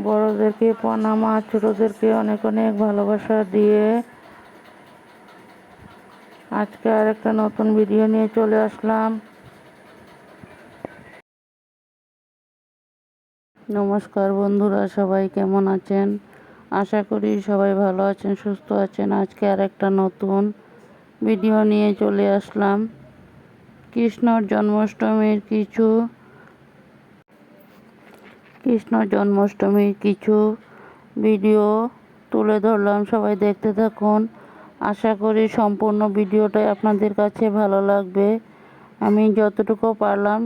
বড়োদেরকে প্রণাম আর ছোটোদেরকে অনেক অনেক ভালোবাসা দিয়ে আজকে আর একটা নতুন ভিডিও নিয়ে চলে আসলাম। নমস্কার বন্ধুরা, সবাই কেমন আছেন? আশা করি সবাই ভালো আছেন, সুস্থ আছেন। আজকে আর একটা নতুন ভিডিও নিয়ে চলে আসলাম। কৃষ্ণর জন্মাষ্টমীর কিছু কৃষ্ণ জন্মাষ্টমীর কিছু ভিডিও তুলে ধরলাম, সবাই দেখতে থাকুন। আশা করি সম্পূর্ণ ভিডিওটাই আপনাদের কাছে ভালো লাগবে। আমি যতটুকু পারলাম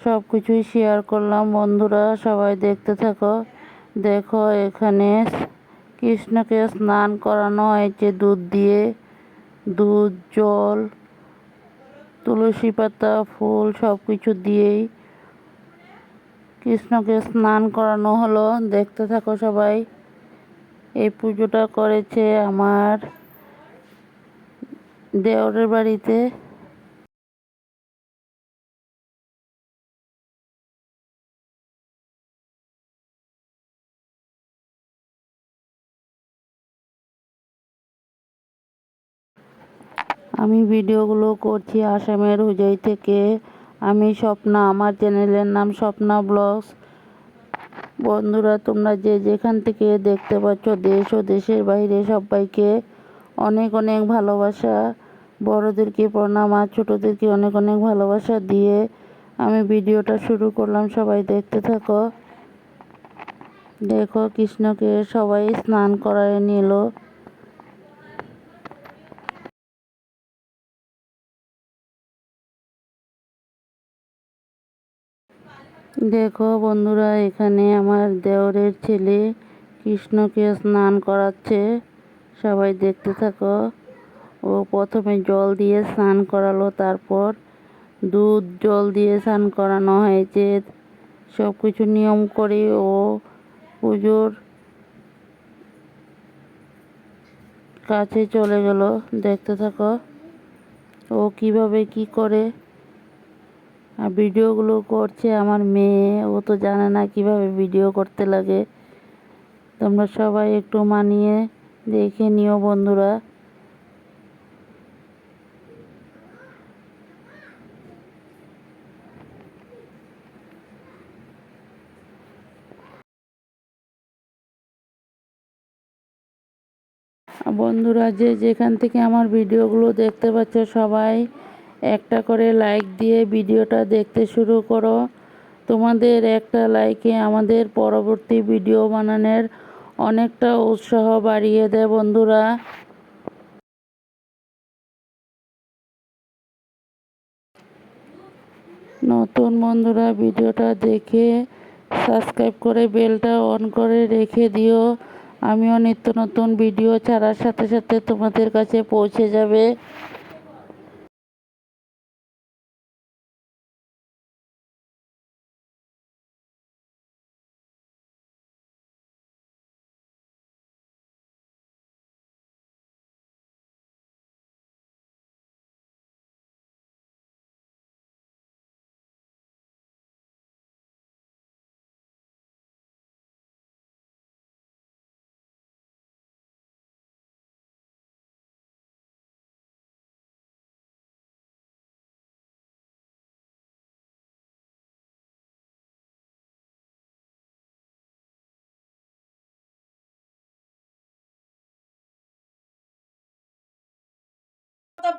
সব কিছুই শেয়ার করলাম। বন্ধুরা, সবাই দেখতে থাকো। দেখো, এখানে কৃষ্ণকে স্নান করানো হয়েছে, দুধ দিয়ে। দুধ, জল, তুলসী পাতা, ফুল সব কিছু দিয়েই। কৃষ্ণকে স্নান করানো হলো। দেখতে থাকো সবাই। এই পুজোটা করেছে আমার দেওরের বাড়িতে। আমি ভিডিওগুলো করছি আসামের হুজাই থেকে। আমি স্বপ্না, আমার চ্যানেলের নাম স্বপ্না ব্লগস। বন্ধুরা, তোমরা যে যেখান থেকে দেখতে পাচ্ছ, দেশ ও দেশের বাইরে সবাইকে অনেক অনেক ভালোবাসা। বড়োদেরকে প্রণাম, আর ছোটোদেরকে অনেক অনেক ভালোবাসা দিয়ে আমি ভিডিওটা শুরু করলাম। সবাই দেখতে থাকো। দেখো, কৃষ্ণকে সবাই স্নান করায় নিল। দেখো বন্ধুরা, এখানে আমার দেওরের ছেলে কৃষ্ণকে স্নান করাচ্ছে। সবাই দেখতে থাকো। ও প্রথমে জল দিয়ে স্নান করালো, তারপর দুধ, জল দিয়ে স্নান করানো হয়েছে। সব কিছু নিয়ম করে ও পুজোর কাছে চলে গেল। দেখতে থাকো, ও কীভাবে কি করে আর ভিডিওগুলো করছে আমার মেয়ে, ও তো জানে না কীভাবে ভিডিও করতে লাগে। তোমরা সবাই একটু মানিয়ে দেখে নিও বন্ধুরা। বন্ধুরা, যে যেখান থেকে আমার ভিডিওগুলো দেখতে পাচ্ছ সবাই একটা করে লাইক দিয়ে ভিডিওটা দেখতে শুরু করো। তোমাদের একটা লাইকে আমাদের পরবর্তী ভিডিও বানানোর অনেকটা উৎসাহ বাড়িয়ে দেয় বন্ধুরা। নতুন বন্ধুরা, ভিডিওটা দেখে সাবস্ক্রাইব করে বেলটা অন করে রেখে দিও। আমিও নিত্য নতুন ভিডিও ছাড়ার সাথে সাথে তোমাদের কাছে পৌঁছে যাবে।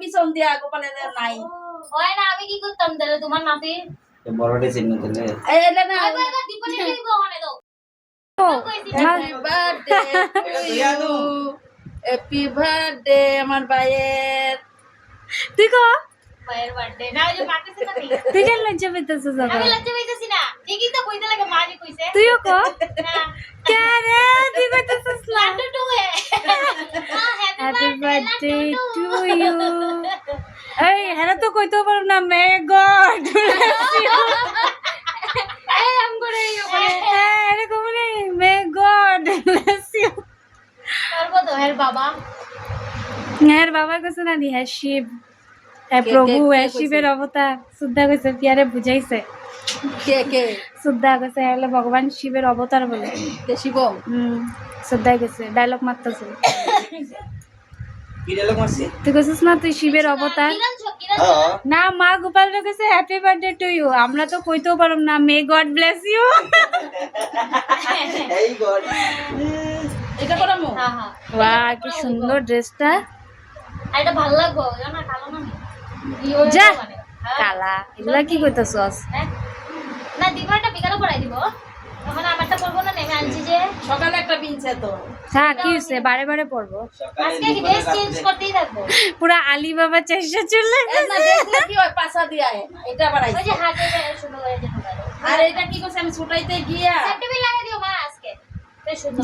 পিছন দিয়া গোপালের নাই। হয় না আমি কি করতাম তাহলে? তোমার নাতি? বড়টা চিহ্ন দিলে এলে না দীপালি দিব ওখানে দাও হ্যাপি বার্থডে হ্যাপি বার্থডে আমার ভাইয়ের। তুই কো? ভাইয়ের বার্থডে না ওই যে মাকে না তুই কেন লজ্জা পেতেছিস আমি লজ্জা পাইতেছি না। ঠিকই তো কইতে লাগে মা কইছে। তুইও কো? না না লাড্ডু টু হে হ্যাপি বার্থডে টু ইউ এই হ্যাঁ তো কইতে পারো না মে গড এই আম করে এরকম নেই মে গড ব্লেস ইউ করব তো হের বাবা। বাবা কইছে না নি হ্যাঁ শিব হ্যাঁ প্রভু হ্যাঁ শিবের অবতার। সুদ্ধা কইছে পিয়ারে বুঝাইছে। কে কে? শ্রদ্ধা গেছে হলে ভগবান শিবের অবতার বলে। শিব? হুম শ্রদ্ধা গেছে ডায়লগ মারতেছে। তুই কইছিস না তুই শিবের অবতার? হ্যাঁ না মা গোপাল রেখেছে হ্যাপি বার্থডে টু ইউ আমরা তো কইতেও পারম না মে গড ব্লেস ইউ এটা করামো হ্যাঁ হ্যাঁ। বাহ কি সুন্দর ড্রেসটা। এটা ভালো লাগবো জানো কালো না? যা। হ্যাঁ। কালা এগুলা কি কইতাছস? হ্যাঁ? না দিবারটা বিকালে পড়াই দিব। তখন আমারটা পড়ব না আমি আনছি যে। সকালে একটা পিনছে তো। হ্যাঁ কি হইছে বারে বারে পড়ব। আজকে কি ড্রেস চেঞ্জ করতেই থাকব? পুরা আলী বাবা চেষ্টা চলে এ না দেখলে কি হয় পাশা দিয়া এটা বাড়াই ওই যে হাতে শুরু করে যেতে আর এটা কি করছে? আমি ছুটাইতে গিয়া সেপ্টেম্বর লাগাই দিও মা আজকে।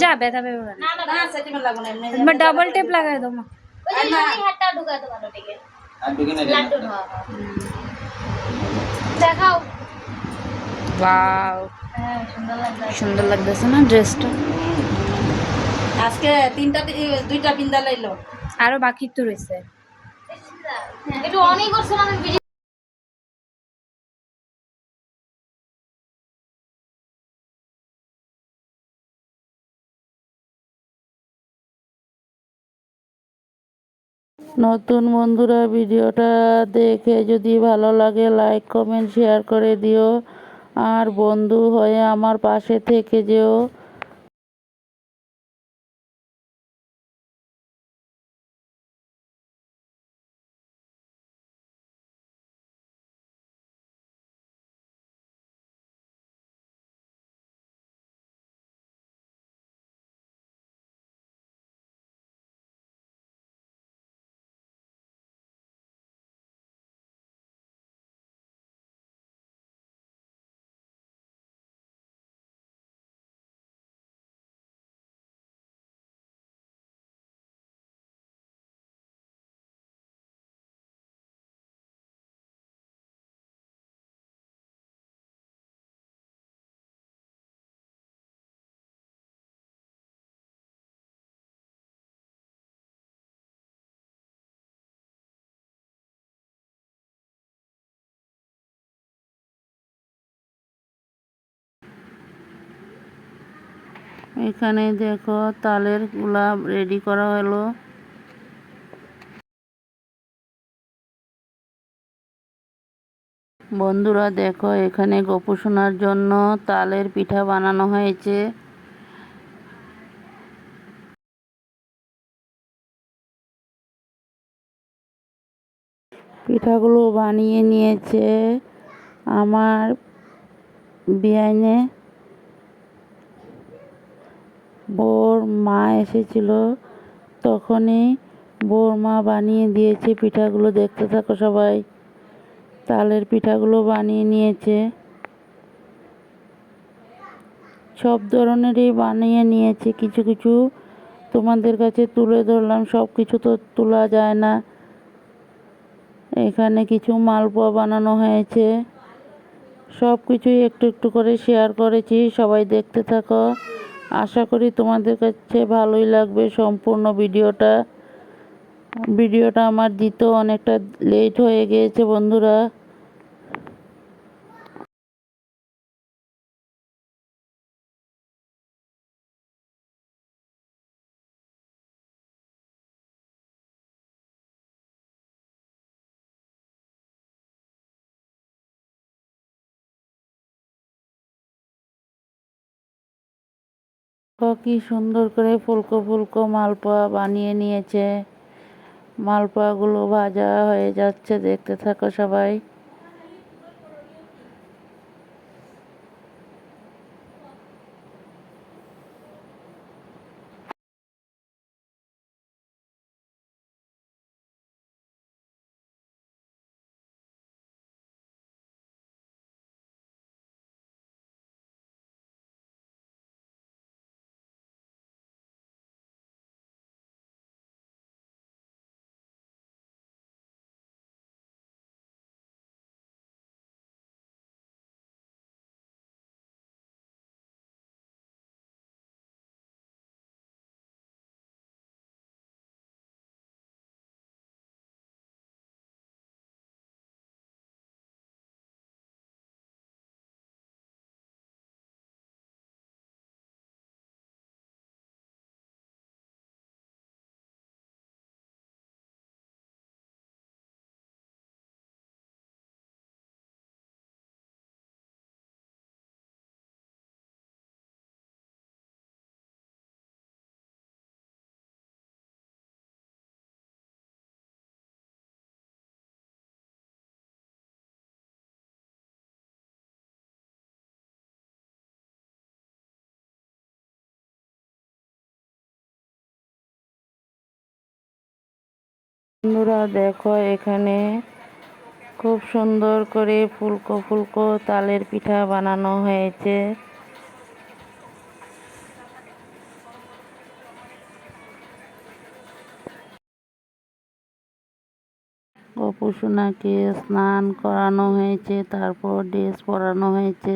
যা ব্যথা পেবে না না না না না সেটিমেন্ট লাগবে না এমনি ডাবল টেপ লাগাই দাও মা। ওই যে লুঙ্গি হাতটা ঢুকাতে পারো ঠিক আছে আর ঢুকে না লাড্ডু হ্যাঁ। দেখাও। ওয়াও হ্যাঁ সুন্দর লাগতেছে। না ড্রেসটা আজকে তিনটা দুইটা পিন্দা লাইলো। আরও বাকি তো রয়েছে একটু অনেক করছ ভিডিও নতুন বন্ধুরা ভিডিওটা দেখে যদি ভালো লাগে লাইক কমেন্ট শেয়ার করে দিও। আর বন্ধু হয়ে আমার পাশে থেকে যেও। এখানে দেখো তালের গোলাপ রেডি করা হলো। বন্ধুরা দেখো, এখানে গোপুসোনার জন্য তালের পিঠা বানানো হয়েছে। পিঠাগুলো বানিয়ে নিয়েছে আমার বিয়াইনে। বোর মা এসেছিল, তখনই বোর মা বানিয়ে দিয়েছে পিঠাগুলো, দেখতে থাকো সবাই। তালের পিঠাগুলো বানিয়ে নিয়েছে। সব ধরনেরই বানিয়ে নিয়েছে, কিছু কিছু তোমাদের কাছে তুলে ধরলাম, সব কিছু তো তোলা যায় না। এখানে কিছু মালপোয়া বানানো হয়েছে। সব কিছুই একটু একটু করে শেয়ার করেছি, সবাই দেখতে থাকো। আশা করি তোমাদের কাছে ভালোই লাগবে। সম্পূর্ণ ভিডিওটা ভিডিওটা আমার দিতেও অনেকটা লেট হয়ে গিয়েছে বন্ধুরা। কি সুন্দর করে ফুলকো ফুলকো মালপোয়া বানিয়ে নিয়েছে। মালপোয়াগুলো ভাজা হয়ে যাচ্ছে, দেখতে থাকো সবাই। বন্ধুরা, দেখো এখানে খুব সুন্দর করে ফুলকো ফুলকো তালের পিঠা বানানো হয়েছে। গোপুসোনাকে স্নান করানো হয়েছে, তারপর ড্রেস পরানো হয়েছে।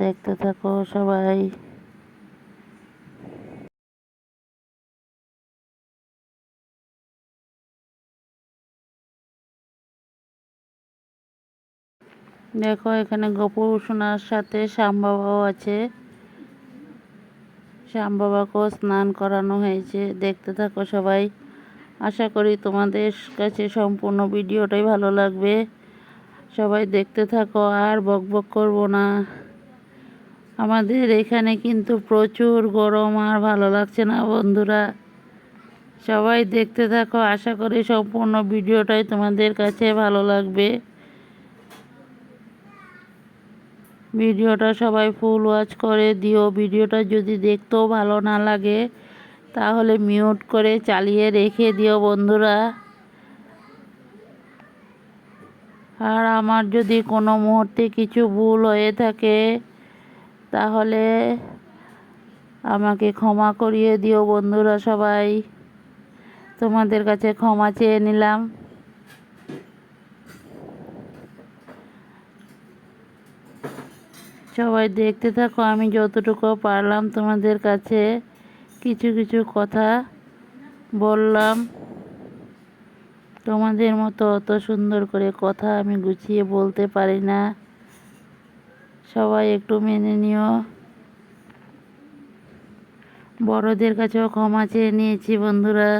দেখতে থাকো সবাই। দেখো, এখানে গোপুর সোনার সাথে শ্যাম বাবাও আছে। শ্যাম বাবাকেও স্নান করানো হয়েছে। দেখতে থাকো সবাই। আশা করি তোমাদের কাছে সম্পূর্ণ ভিডিওটাই ভালো লাগবে। সবাই দেখতে থাকো, আর বক বক করব না। আমাদের এখানে কিন্তু প্রচুর গরম, আর ভালো লাগছে না বন্ধুরা। সবাই দেখতে থাকো। আশা করি সম্পূর্ণ ভিডিওটাই তোমাদের কাছে ভালো লাগবে। ভিডিওটা সবাই ফুল ওয়াচ করে দিও। ভিডিওটা যদি দেখতেও ভালো না লাগে, তাহলে মিউট করে চালিয়ে রেখে দিও বন্ধুরা। আর আমার যদি কোনো মুহূর্তে কিছু ভুল হয়ে থাকে, তাহলে আমাকে ক্ষমা করিয়ে দিও বন্ধুরা সবাই। তোমাদের কাছে ক্ষমা চেয়ে নিলাম। সবাই দেখতে থাকো, আমি যতটুকু পারলাম তোমাদের কাছে কিছু কিছু কথা বললাম। তোমাদের মতো অত সুন্দর করে কথা আমি গুছিয়ে বলতে পারি না। সবাই একটু মেনে নিও। বড়দের কাছেও ক্ষমা চেয়ে নিয়েছি বন্ধুরা।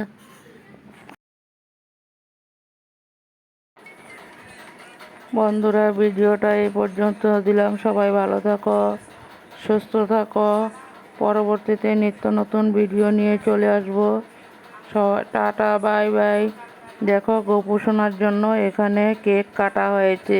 বন্ধুরা, ভিডিওটা এই পর্যন্ত দিলাম। সবাই ভালো থাকো, সুস্থ থাকো। পরবর্তীতে নিত্য নতুন ভিডিও নিয়ে চলে আসব। Tata, bye bye. দেখো, গোপুসোনার জন্য এখানে কেক কাটা হয়েছে।